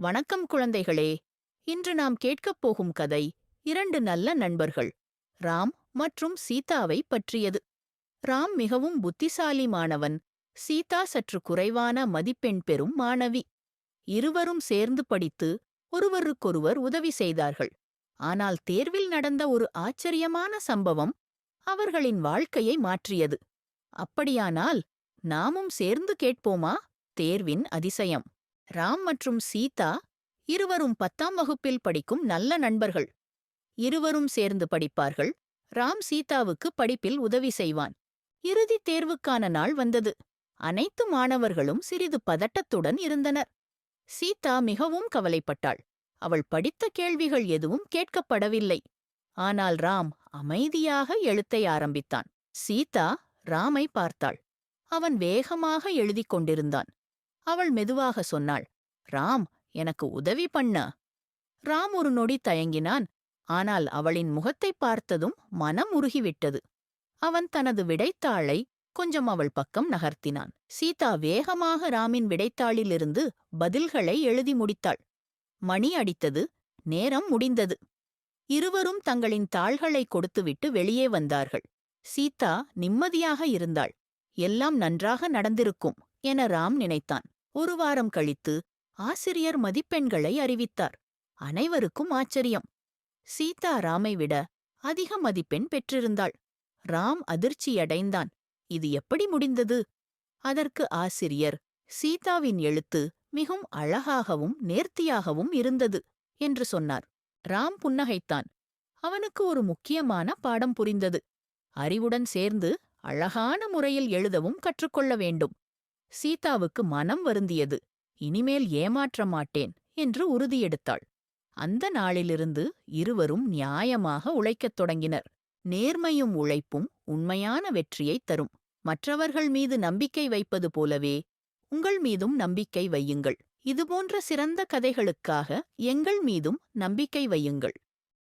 வணக்கம் குழந்தைகளே. இன்று நாம் கேட்கப் போகும் கதை இரண்டு நல்ல நண்பர்கள் ராம் மற்றும் சீதாவை பற்றியது. ராம் மிகவும் புத்திசாலி மாணவன் சீதா சற்று குறைவான மதிப்பெண் பெறும் மாணவி. இருவரும் சேர்ந்து படித்து ஒருவருக்கொருவர் உதவி செய்தார்கள். ஆனால் தேர்வில் நடந்த ஒரு ஆச்சரியமான சம்பவம் அவர்களின் வாழ்க்கையை மாற்றியது. அப்படியானால் நாமும் சேர்ந்து கேட்போமா? தேர்வின் அதிசயம். ராம் மற்றும் சீதா இருவரும் பத்தாம் வகுப்பில் படிக்கும் நல்ல நண்பர்கள். இருவரும் சேர்ந்து படிப்பார்கள். ராம் சீதாவுக்கு படிப்பில் உதவி செய்வான். இறுதித் தேர்வுக்கான நாள் வந்தது. அனைத்து மாணவர்களும் சிறிது பதட்டத்துடன் இருந்தனர். சீதா மிகவும் கவலைப்பட்டாள். அவள் படித்த கேள்விகள் எதுவும் கேட்கப்படவில்லை. ஆனால் ராம் அமைதியாக எழுத்தை ஆரம்பித்தான். சீதா ராமை பார்த்தாள். அவன் வேகமாக எழுதிக் கொண்டிருந்தான். அவள் மெதுவாக சொன்னாள் ராம் எனக்கு உதவி பண்ண. ராம் ஒரு நொடி தயங்கினான் ஆனால் அவளின் முகத்தைப் பார்த்ததும் மனம் உருகிவிட்டது. அவன் தனது விடைத்தாளை கொஞ்சம் அவள் பக்கம் நகர்த்தினான். சீதா வேகமாக ராமின் விடைத்தாளிலிருந்து பதில்களை எழுதி முடித்தாள். மணி அடித்தது நேரம் முடிந்தது. இருவரும் தங்களின் தாள்களை கொடுத்துவிட்டு வெளியே வந்தார்கள். சீதா நிம்மதியாக இருந்தாள். எல்லாம் நன்றாக நடந்திருக்கும். என ராம் நினைத்தான். ஒரு வாரம் கழித்து ஆசிரியர் மதிப்பெண்களை அறிவித்தார். அனைவருக்கும் ஆச்சரியம். சீதா ராமை விட அதிக மதிப்பெண் பெற்றிருந்தாள். ராம் அதிர்ச்சியடைந்தான். இது எப்படி முடிந்தது? அதற்கு ஆசிரியர் சீதாவின் எழுத்து மிகவும் அழகாகவும் நேர்த்தியாகவும் இருந்தது என்று சொன்னார். ராம் புன்னகைத்தான். அவனுக்கு ஒரு முக்கியமான பாடம் புரிந்தது. அறிவுடன் சேர்ந்து அழகான முறையில் எழுதவும் கற்றுக்கொள்ள வேண்டும். சீதாவுக்கு மனம் வருந்தியது. இனிமேல் ஏமாற்ற மாட்டேன் என்று உறுதியெடுத்தாள். அந்த நாளிலிருந்து இருவரும் நியாயமாக உழைக்கத் தொடங்கினர். நேர்மையும் உழைப்பும் உண்மையான வெற்றியைத் தரும். மற்றவர்கள் மீது நம்பிக்கை வைப்பது போலவே உங்கள் மீதும் நம்பிக்கை வையுங்கள். இதுபோன்ற சிறந்த கதைகளுக்காக எங்கள் மீதும் நம்பிக்கை வையுங்கள்.